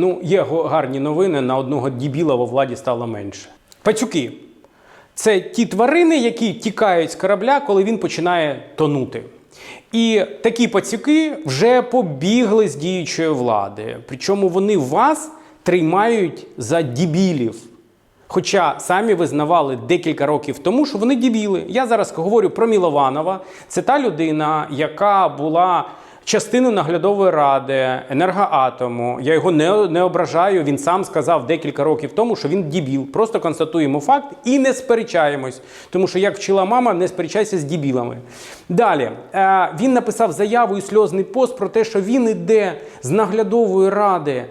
Ну, є гарні новини, на одного дібіла во владі стало менше. Пацюки це ті тварини, які тікають з корабля, коли він починає тонути. І такі пацюки вже побігли з діючої влади. Причому вони вас тримають за дібілів. Хоча самі визнавали декілька років тому, що вони дібіли. Я зараз говорю про Мілованова. Це та людина, яка була частиною наглядової ради енергоатому. Я його не, не ображаю. Він сам сказав декілька років тому, що він дібіл. Просто констатуємо факт і не сперечаємось. Тому що, як вчила мама, не сперечайся з дібілами. Далі е, він написав заяву і сльозний пост про те, що він іде з наглядової ради е,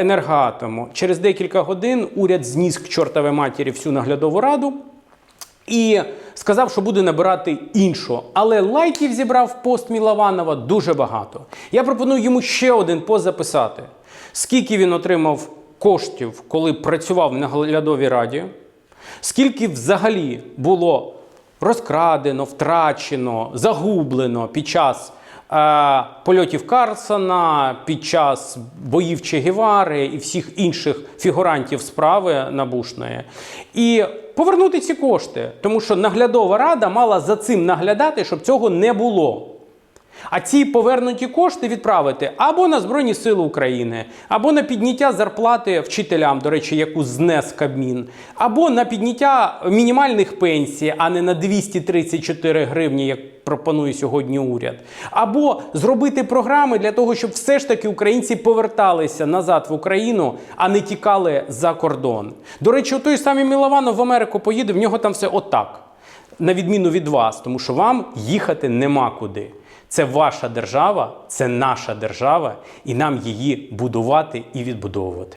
енергоатому. Через декілька годин уряд зніс к чортовій матері всю наглядову раду. І сказав, що буде набирати іншого. Але лайків зібрав пост Мілованова дуже багато. Я пропоную йому ще один пост записати. Скільки він отримав коштів, коли працював на наглядовій раді, скільки взагалі було розкрадено, втрачено, загублено під час польотів Карсона, під час боїв Че Гевари і всіх інших фігурантів справи набушної. І повернути ці кошти, тому що наглядова рада мала за цим наглядати, щоб цього не було. А ці повернуті кошти відправити або на Збройні Сили України, або на підняття зарплати вчителям, до речі, яку знес Кабмін, або на підняття мінімальних пенсій, а не на 234 гривні, як пропонує сьогодні уряд. Або зробити програми для того, щоб все ж таки українці поверталися назад в Україну, а не тікали за кордон. До речі, той самий Мілованов в Америку поїде, в нього там все отак на відміну від вас, тому що вам їхати нема куди. Це ваша держава, це наша держава, і нам її будувати і відбудовувати.